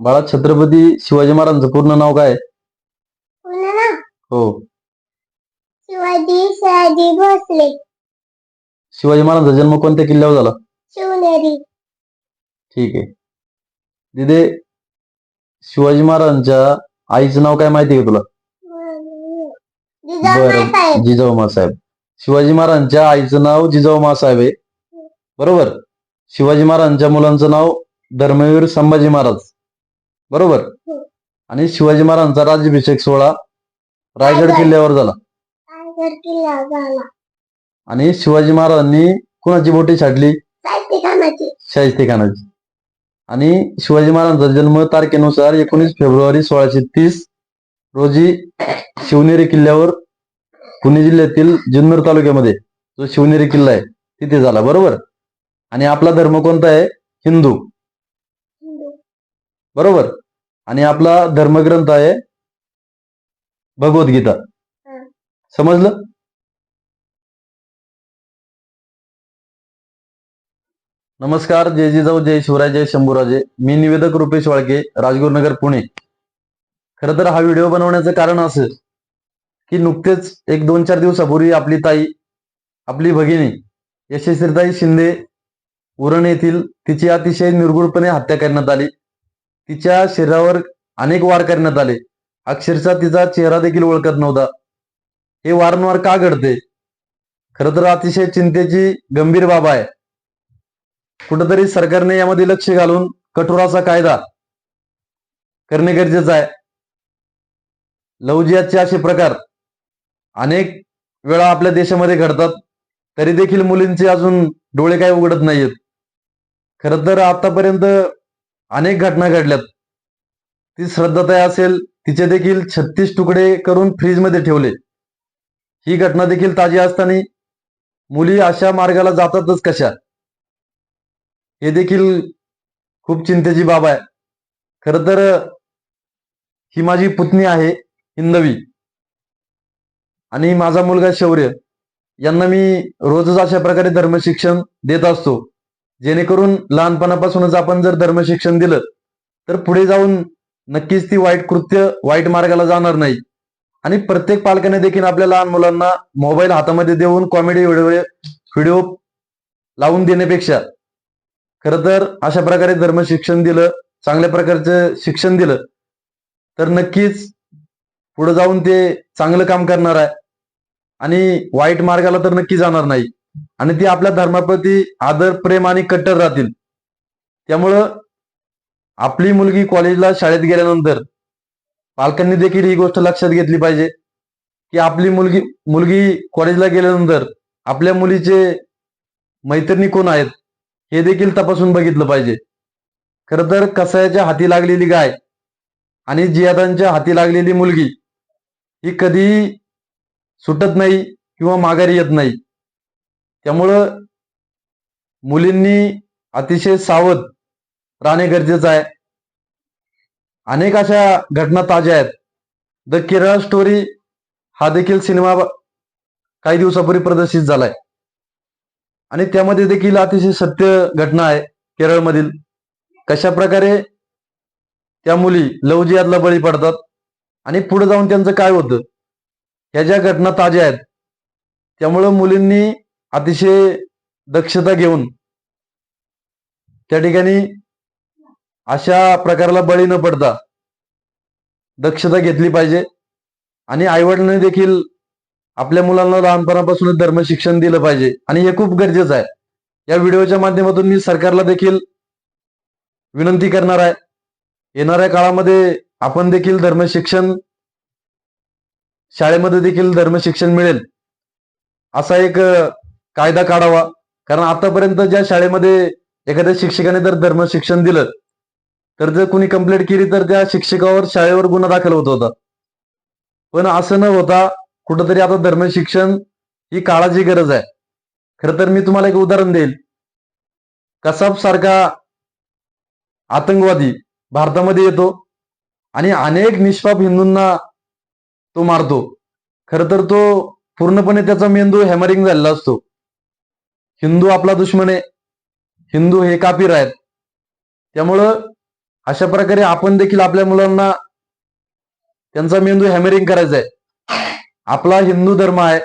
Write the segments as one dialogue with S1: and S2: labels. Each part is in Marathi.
S1: बाळा छत्रपती शिवाजी महाराजांचं पूर्ण नाव काय? हो.
S2: शिवाजी सयाजी भोसले.
S1: शिवाजी महाराजांचा जन्म कोणत्या किल्ल्यावर झाला?
S2: शिवनेरी.
S1: ठीक आहे. दिदे शिवाजी महाराजांच्या आईचं नाव काय माहिती आहे का तुला? बरं
S2: साहेब
S1: जिजाऊ साहेब शिवाजी महाराजांच्या आईचं नाव जिजाऊ साहेब आहे. बरोबर? शिवाजी महाराजांच्या मुलांचं नाव धर्मवीर संभाजी महाराज. बरोबर. आणि शिवाजी महाराजांचा राज्याभिषेक सोहळा रायगड. किल्ल्यावर झाला.
S2: रायगड किल्ला झाला.
S1: आणि शिवाजी महाराजांनी कुणाची बोटी छाडली शाहिस्ते खानाची आणि शिवाजी महाराजांचा जन्म तारखेनुसार एकोणीस फेब्रुवारी सोळाशे तीस रोजी शिवनेरी किल्ल्यावर पुणे जिल्ह्यातील जुन्नर तालुक्यामध्ये जो शिवनेरी किल्ला आहे तिथे झाला. बरोबर? आणि आपला धर्म कोणता आहे? हिंदू. बरोबर? आणि आपला धर्मग्रंथ आहे भगवद्गीता. समजलं? नमस्कार जय जिजाऊ जय शिवराय जय शंभूराजे. मी निवेदक रुपेश वाळके राजगुरुनगर पुणे. खरं तर हा व्हिडिओ बनवण्याचं कारण असं की नुकतेच एक दोन चार दिवसापूर्वी आपली ताई आपली भगिनी यशस्वीताई शिंदे उरण येथील तिची अतिशय निर्गुणपणे हत्या करण्यात आली. तिच्या शरीरावर अनेक वार करण्यात आले. अक्षरशः तिचा चेहरा देखील ओळखत नव्हता. हे वारंवार का घडते? खर तर अतिशय चिंतेची गंभीर बाब आहे. कुठंतरी सरकारने यामध्ये लक्ष घालून कठोराचा कायदा करणे गरजेचं आहे. लवजियाचे असे प्रकार अनेक वेळा आपल्या देशामध्ये घडतात. तरी देखील मुलींचे अजून डोळे काय उघडत नाहीयेत. खर तर आतापर्यंत अनेक घटना घडल्यात. ती श्रद्धाताई असेल तिचे देखील छत्तीस तुकडे करून फ्रीजमध्ये ठेवले. ही घटना देखील ताजी असताना मुली अशा मार्गाला जातातच कशा? हे देखील खूप चिंतेची बाब आहे. खर तर ही माझी पुतणी आहे हिंदवी आणि माझा मुलगा शौर्य. यांना मी रोजच अशा प्रकारे धर्मशिक्षण देत असतो. जेणेकरून लहानपणापासूनच आपण जर धर्मशिक्षण दिलं तर पुढे जाऊन नक्कीच ती वाईट कृत्य वाईट मार्गाला जाणार नाही. आणि प्रत्येक पालकाने देखील आपल्या लहान मुलांना मोबाईल हातामध्ये देऊन कॉमेडी व्हिडिओ व्हिडिओ लावून देण्यापेक्षा खरं तर अशा प्रकारे धर्म शिक्षण दिलं चांगल्या प्रकारचं शिक्षण दिलं तर नक्कीच पुढे जाऊन ते चांगलं काम करणार आहे. आणि वाईट मार्गाला तर नक्की जाणार नाही. आणि ती आपल्या धर्माप्रती आदर प्रेम आणि कट्टर राहतील. त्यामुळं आपली मुलगी कॉलेजला शाळेत गेल्यानंतर पालकांनी देखील ही गोष्ट लक्षात घेतली पाहिजे की आपली मुलगी मुलगी कॉलेजला गेल्यानंतर आपल्या मुलीचे मैत्रिणी कोण आहेत हे देखील तपासून बघितलं पाहिजे. खर तर कसायाच्या हाती लागलेली गाय आणि जियादांच्या हाती लागलेली मुलगी ही कधीही सुटत नाही किंवा माघारी येत नाही. त्यामुळं मुलींनी अतिशय सावध राहणे गरजेचं आहे. अनेक अशा घटना ताज्या आहेत. द केरळ स्टोरी हा देखील सिनेमा काही दिवसापूर्वी प्रदर्शित झालाय. आणि त्यामध्ये देखील अतिशय सत्य घटना आहे केरळमधील. कशा प्रकारे त्या मुली लवजियातला बळी पडतात आणि पुढे जाऊन त्यांचं काय होतं ह्या ज्या घटना ताज्या आहेत त्यामुळं मुलींनी अतिशय दक्षता घेऊन त्या ठिकाणी अशा प्रकाराला बळी न पडता दक्षता घेतली पाहिजे. आणि आईवडिलांनी देखील आपल्या मुलांना लहानपणापासूनच धर्म शिक्षण दिलं पाहिजे. आणि हे खूप गरजेचं आहे. या व्हिडिओच्या माध्यमातून मी सरकारला देखील विनंती करणार आहे. येणाऱ्या काळामध्ये आपण देखील धर्म शिक्षण शाळेमध्ये देखील धर्म शिक्षण मिळेल. असा एक कायदा काढावा. कारण आतापर्यंत ज्या शाळेमध्ये एखाद्या शिक्षकाने जर धर्म शिक्षण दिलं तर जर कुणी कंप्लेंट केली तर त्या शिक्षकावर शाळेवर गुन्हा दाखल होत होता. पण असं न होता कुठंतरी आता धर्म शिक्षण ही काळाची गरज आहे. खर तर मी तुम्हाला एक उदाहरण देईल. कसाब सारखा आतंकवादी भारतामध्ये येतो आणि अनेक निष्पाप हिंदूंना तो मारतो. खर तर तो पूर्णपणे त्याचा मेंदू हॅमरिंग झालेला असतो. हिंदू आपला दुश्मन आहे. हिंदू हे कापीर आहेत. त्यामुळं अशा प्रकारे आपण देखील आपल्या मुलांना त्यांचा मेंदू हॅमरिंग करायचा आहे आपला हिंदू धर्म आहे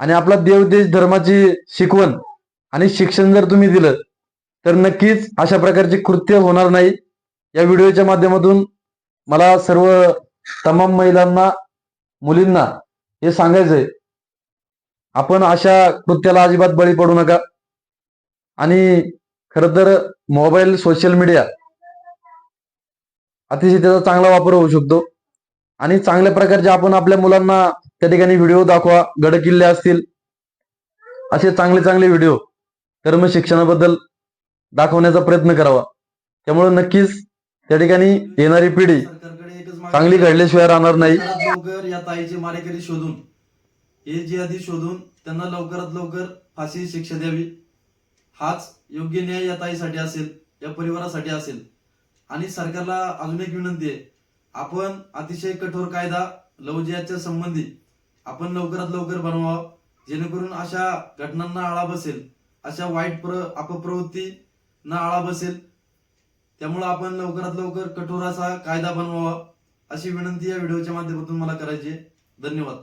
S1: आणि आपला देवदेश धर्माची शिकवण आणि शिक्षण जर तुम्ही दिलं तर नक्कीच अशा प्रकारची कृत्य होणार नाही. या व्हिडिओच्या माध्यमातून मला सर्व तमाम महिलांना मुलींना हे सांगायचंय. आपण अशा कृत्याला अजिबात बळी पडू नका. आणि खर तर मोबाईल सोशल मीडिया अतिशय त्याचा चांगला वापर होऊ शकतो. आणि चांगल्या प्रकारचे आपण आपल्या मुलांना त्या ठिकाणी व्हिडिओ दाखवा गड किल्ले असतील असे चांगले चांगले व्हिडिओ कर्म शिक्षणाबद्दल दाखवण्याचा प्रयत्न करावा. त्यामुळे नक्कीच त्या ठिकाणी येणारी पिढी चांगली घडल्याशिवाय राहणार नाही.
S3: या ताईचे मारेकरी शोधून. हे जे आधी शोधून त्यांना लवकरात लवकर फाशी शिक्षा द्यावी. हाच योग्य न्याय या ताईसाठी असेल या परिवारासाठी असेल. आणि सरकारला अजून एक विनंती आहे. आपण अतिशय कठोर कायदा लवजियाच्या संबंधी आपण लवकरात लवकर बनवावा. जेणेकरून अशा घटनांना आळा बसेल अशा वाईट प्र अपप्रवृत्तींना आळा बसेल. त्यामुळे आपण लवकरात लवकर कठोर असा कायदा बनवावा अशी विनंती या व्हिडिओच्या माध्यमातून मला करायची आहे. धन्यवाद.